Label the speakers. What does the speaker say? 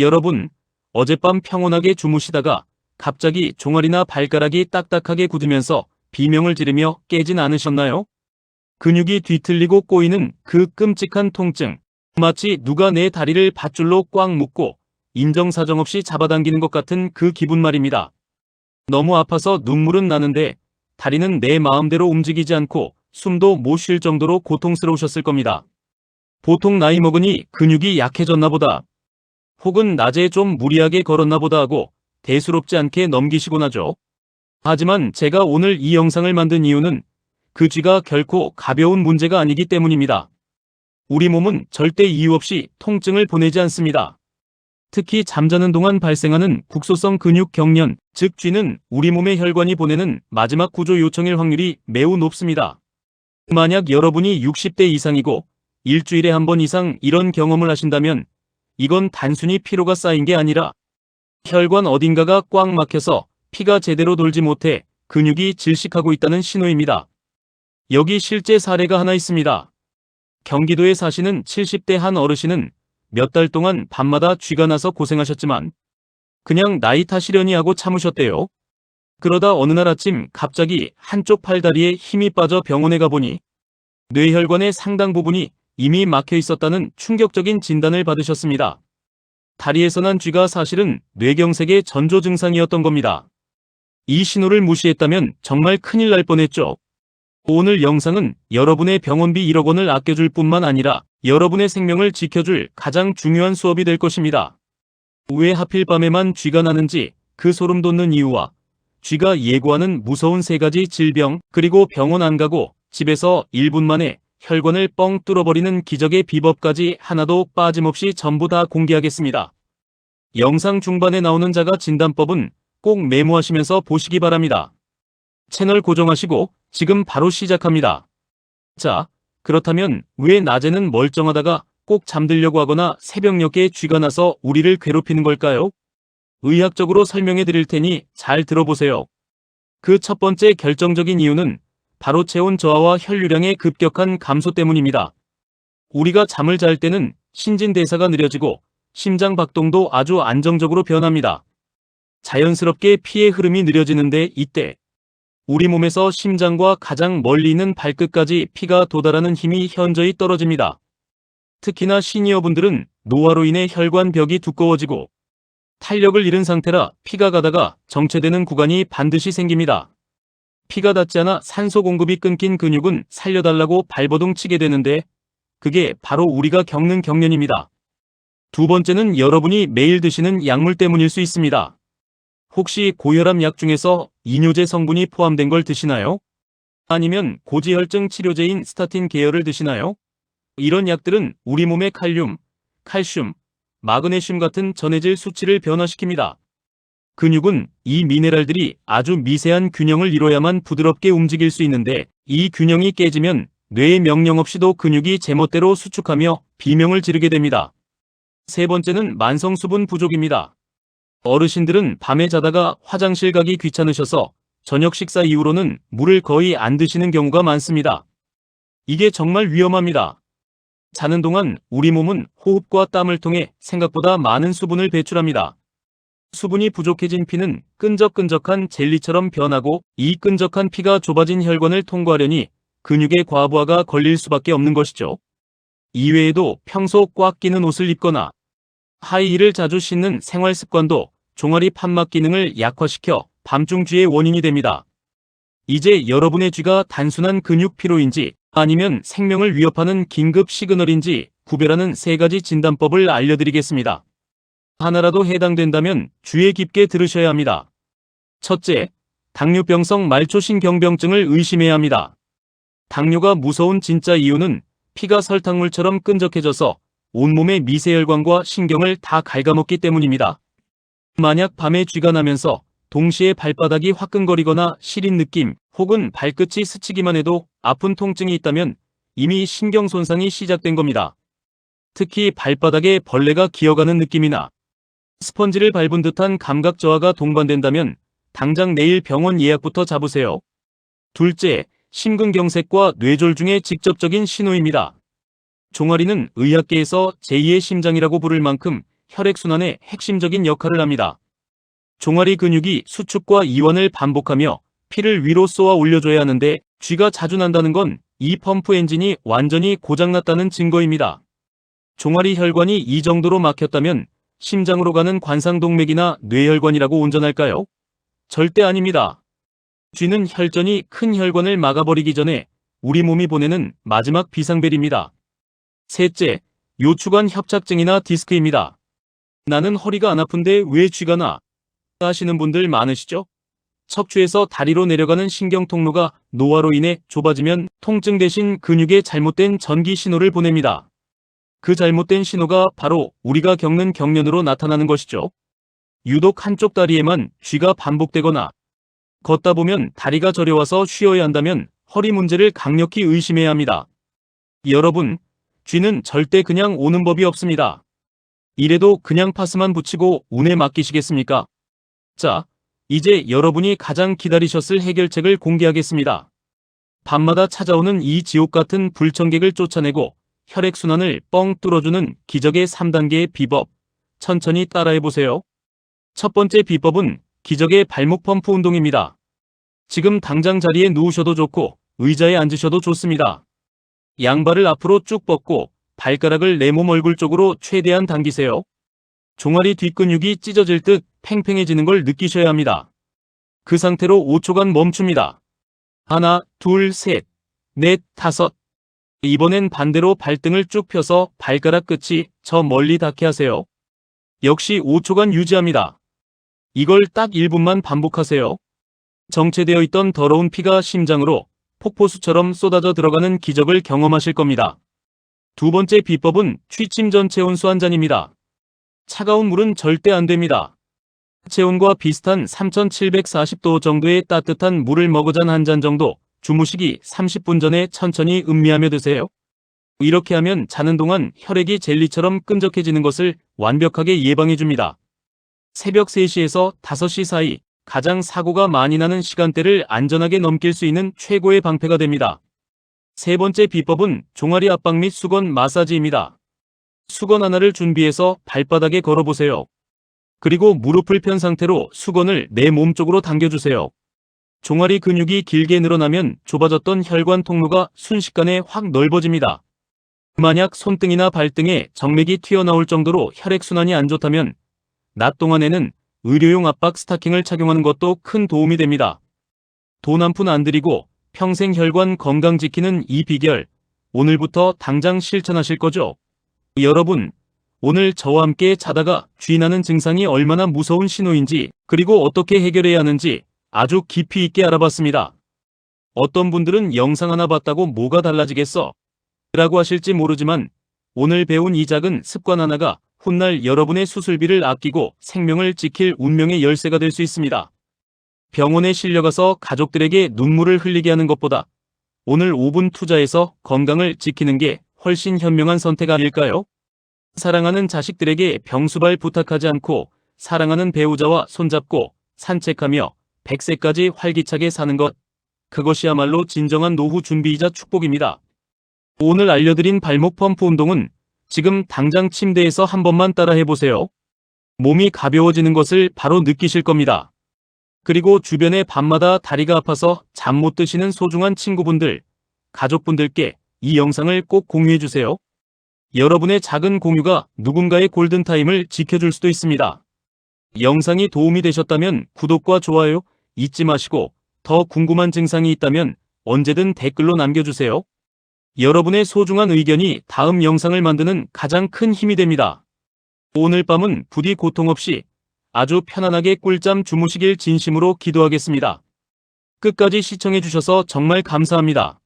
Speaker 1: 여러분, 어젯밤 평온하게 주무시다가 갑자기 종아리나 발가락이 딱딱하게 굳으면서 비명을 지르며 깨진 않으셨나요? 근육이 뒤틀리고 꼬이는 그 끔찍한 통증. 마치 누가 내 다리를 밧줄로 꽉 묶고 인정사정 없이 잡아당기는 것 같은 그 기분 말입니다. 너무 아파서 눈물은 나는데 다리는 내 마음대로 움직이지 않고 숨도 못 쉴 정도로 고통스러우셨을 겁니다. 보통 나이 먹으니 근육이 약해졌나 보다. 혹은 낮에 좀 무리하게 걸었나 보다 하고 대수롭지 않게 넘기시곤 하죠. 하지만 제가 오늘 이 영상을 만든 이유는 그 쥐가 결코 가벼운 문제가 아니기 때문입니다. 우리 몸은 절대 이유 없이 통증을 보내지 않습니다. 특히 잠자는 동안 발생하는 국소성 근육 경련, 즉 쥐는 우리 몸의 혈관이 보내는 마지막 구조 요청일 확률이 매우 높습니다. 만약 여러분이 60대 이상이고 일주일에 한 번 이상 이런 경험을 하신다면 이건 단순히 피로가 쌓인 게 아니라 혈관 어딘가가 꽉 막혀서 피가 제대로 돌지 못해 근육이 질식하고 있다는 신호입니다. 여기 실제 사례가 하나 있습니다. 경기도에 사시는 70대 한 어르신은 몇 달 동안 밤마다 쥐가 나서 고생하셨지만 그냥 나이 탓이려니 하고 참으셨대요. 그러다 어느 날 아침 갑자기 한쪽 팔다리에 힘이 빠져 병원에 가보니 뇌혈관의 상당 부분이 이미 막혀 있었다는 충격적인 진단을 받으셨습니다. 다리에서 난 쥐가 사실은 뇌경색의 전조 증상이었던 겁니다. 이 신호를 무시했다면 정말 큰일 날 뻔했죠. 오늘 영상은 여러분의 병원비 1억 원을 아껴줄 뿐만 아니라 여러분의 생명을 지켜줄 가장 중요한 수업이 될 것입니다. 왜 하필 밤에만 쥐가 나는지 그 소름 돋는 이유와 쥐가 예고하는 무서운 세 가지 질병 그리고 병원 안 가고 집에서 1분 만에 혈관을 뻥 뚫어버리는 기적의 비법까지 하나도 빠짐없이 전부 다 공개하겠습니다. 영상 중반에 나오는 자가 진단법은 꼭 메모하시면서 보시기 바랍니다. 채널 고정하시고 지금 바로 시작합니다. 자, 그렇다면 왜 낮에는 멀쩡하다가 꼭 잠들려고 하거나 새벽녘에 쥐가 나서 우리를 괴롭히는 걸까요? 의학적으로 설명해 드릴 테니 잘 들어보세요. 그 첫 번째 결정적인 이유는 바로 체온 저하와 혈류량의 급격한 감소 때문입니다. 우리가 잠을 잘 때는 신진대사가 느려지고 심장 박동도 아주 안정적으로 변합니다. 자연스럽게 피의 흐름이 느려지는데 이때 우리 몸에서 심장과 가장 멀리 있는 발끝까지 피가 도달하는 힘이 현저히 떨어집니다. 특히나 시니어분들은 노화로 인해 혈관벽이 두꺼워지고 탄력을 잃은 상태라 피가 가다가 정체되는 구간이 반드시 생깁니다. 피가 닿지 않아 산소 공급이 끊긴 근육은 살려달라고 발버둥 치게 되는데 그게 바로 우리가 겪는 경련입니다. 두 번째는 여러분이 매일 드시는 약물 때문일 수 있습니다. 혹시 고혈압 약 중에서 이뇨제 성분이 포함된 걸 드시나요? 아니면 고지혈증 치료제인 스타틴 계열을 드시나요? 이런 약들은 우리 몸의 칼륨, 칼슘, 마그네슘 같은 전해질 수치를 변화시킵니다. 근육은 이 미네랄들이 아주 미세한 균형을 이뤄야만 부드럽게 움직일 수 있는데 이 균형이 깨지면 뇌의 명령 없이도 근육이 제멋대로 수축하며 비명을 지르게 됩니다. 세 번째는 만성 수분 부족입니다. 어르신들은 밤에 자다가 화장실 가기 귀찮으셔서 저녁 식사 이후로는 물을 거의 안 드시는 경우가 많습니다. 이게 정말 위험합니다. 자는 동안 우리 몸은 호흡과 땀을 통해 생각보다 많은 수분을 배출합니다. 수분이 부족해진 피는 끈적끈적한 젤리처럼 변하고 이 끈적한 피가 좁아진 혈관을 통과하려니 근육의 과부하가 걸릴 수밖에 없는 것이죠. 이외에도 평소 꽉 끼는 옷을 입거나 하이힐을 자주 신는 생활 습관도 종아리 판막 기능을 약화시켜 밤중 쥐의 원인이 됩니다. 이제 여러분의 쥐가 단순한 근육 피로인지 아니면 생명을 위협하는 긴급 시그널인지 구별하는 세 가지 진단법을 알려드리겠습니다. 하나라도 해당된다면 주의 깊게 들으셔야 합니다. 첫째, 당뇨병성 말초신경병증을 의심해야 합니다. 당뇨가 무서운 진짜 이유는 피가 설탕물처럼 끈적해져서 온몸의 미세혈관과 신경을 다 갉아먹기 때문입니다. 만약 밤에 쥐가 나면서 동시에 발바닥이 화끈거리거나 시린 느낌 혹은 발끝이 스치기만 해도 아픈 통증이 있다면 이미 신경 손상이 시작된 겁니다. 특히 발바닥에 벌레가 기어가는 느낌이나 스펀지를 밟은 듯한 감각 저하가 동반된다면 당장 내일 병원 예약부터 잡으세요. 둘째, 심근경색과 뇌졸 중의 직접적인 신호입니다. 종아리는 의학계에서 제2의 심장이라고 부를 만큼 혈액순환의 핵심적인 역할을 합니다. 종아리 근육이 수축과 이완을 반복하며 피를 위로 쏘아 올려줘야 하는데 쥐가 자주 난다는 건 이 펌프 엔진이 완전히 고장났다는 증거입니다. 종아리 혈관이 이 정도로 막혔다면 심장으로 가는 관상동맥이나 뇌혈관이라고 운전할까요? 절대 아닙니다. 쥐는 혈전이 큰 혈관을 막아버리기 전에 우리 몸이 보내는 마지막 비상벨입니다. 셋째, 요추관 협착증이나 디스크입니다. 나는 허리가 안 아픈데 왜 쥐가 나? 하시는 분들 많으시죠? 척추에서 다리로 내려가는 신경 통로가 노화로 인해 좁아지면 통증 대신 근육에 잘못된 전기 신호를 보냅니다. 그 잘못된 신호가 바로 우리가 겪는 경련으로 나타나는 것이죠. 유독 한쪽 다리에만 쥐가 반복되거나 걷다 보면 다리가 저려와서 쉬어야 한다면 허리 문제를 강력히 의심해야 합니다. 여러분, 쥐는 절대 그냥 오는 법이 없습니다. 이래도 그냥 파스만 붙이고 운에 맡기시겠습니까? 자, 이제 여러분이 가장 기다리셨을 해결책을 공개하겠습니다. 밤마다 찾아오는 이 지옥 같은 불청객을 쫓아내고 혈액순환을 뻥 뚫어주는 기적의 3단계의 비법. 천천히 따라해보세요. 첫 번째 비법은 기적의 발목 펌프 운동입니다. 지금 당장 자리에 누우셔도 좋고 의자에 앉으셔도 좋습니다. 양발을 앞으로 쭉 뻗고 발가락을 내 몸 얼굴 쪽으로 최대한 당기세요. 종아리 뒷근육이 찢어질 듯 팽팽해지는 걸 느끼셔야 합니다. 그 상태로 5초간 멈춥니다. 하나, 둘, 셋, 넷, 다섯. 이번엔 반대로 발등을 쭉 펴서 발가락 끝이 저 멀리 닿게 하세요. 역시 5초간 유지합니다. 이걸 딱 1분만 반복하세요. 정체되어 있던 더러운 피가 심장으로 폭포수처럼 쏟아져 들어가는 기적을 경험하실 겁니다. 두 번째 비법은 취침 전 체온수 한 잔입니다. 차가운 물은 절대 안 됩니다. 체온과 비슷한 3740도 정도의 따뜻한 물을 머그잔 한 잔 정도 주무시기 30분 전에 천천히 음미하며 드세요. 이렇게 하면 자는 동안 혈액이 젤리처럼 끈적해지는 것을 완벽하게 예방해 줍니다. 새벽 3시에서 5시 사이 가장 사고가 많이 나는 시간대를 안전하게 넘길 수 있는 최고의 방패가 됩니다. 세 번째 비법은 종아리 압박 및 수건 마사지입니다. 수건 하나를 준비해서 발바닥에 걸어보세요. 그리고 무릎을 편 상태로 수건을 내 몸 쪽으로 당겨주세요. 종아리 근육이 길게 늘어나면 좁아졌던 혈관 통로가 순식간에 확 넓어집니다. 만약 손등이나 발등에 정맥이 튀어나올 정도로 혈액순환이 안 좋다면 낮 동안에는 의료용 압박 스타킹을 착용하는 것도 큰 도움이 됩니다. 돈 한 푼 안 들이고 평생 혈관 건강 지키는 이 비결 오늘부터 당장 실천하실 거죠? 여러분, 오늘 저와 함께 자다가 쥐나는 증상이 얼마나 무서운 신호인지 그리고 어떻게 해결해야 하는지 아주 깊이 있게 알아봤습니다. 어떤 분들은 영상 하나 봤다고 뭐가 달라지겠어? 라고 하실지 모르지만 오늘 배운 이 작은 습관 하나가 훗날 여러분의 수술비를 아끼고 생명을 지킬 운명의 열쇠가 될 수 있습니다. 병원에 실려가서 가족들에게 눈물을 흘리게 하는 것보다 오늘 5분 투자해서 건강을 지키는 게 훨씬 현명한 선택 아닐까요? 사랑하는 자식들에게 병수발 부탁하지 않고 사랑하는 배우자와 손잡고 산책하며 100세까지 활기차게 사는 것. 그것이야말로 진정한 노후 준비이자 축복입니다. 오늘 알려드린 발목 펌프 운동은 지금 당장 침대에서 한 번만 따라 해보세요. 몸이 가벼워지는 것을 바로 느끼실 겁니다. 그리고 주변에 밤마다 다리가 아파서 잠 못 드시는 소중한 친구분들, 가족분들께 이 영상을 꼭 공유해주세요. 여러분의 작은 공유가 누군가의 골든타임을 지켜줄 수도 있습니다. 영상이 도움이 되셨다면 구독과 좋아요 잊지 마시고 더 궁금한 증상이 있다면 언제든 댓글로 남겨주세요. 여러분의 소중한 의견이 다음 영상을 만드는 가장 큰 힘이 됩니다. 오늘 밤은 부디 고통 없이 아주 편안하게 꿀잠 주무시길 진심으로 기도하겠습니다. 끝까지 시청해주셔서 정말 감사합니다.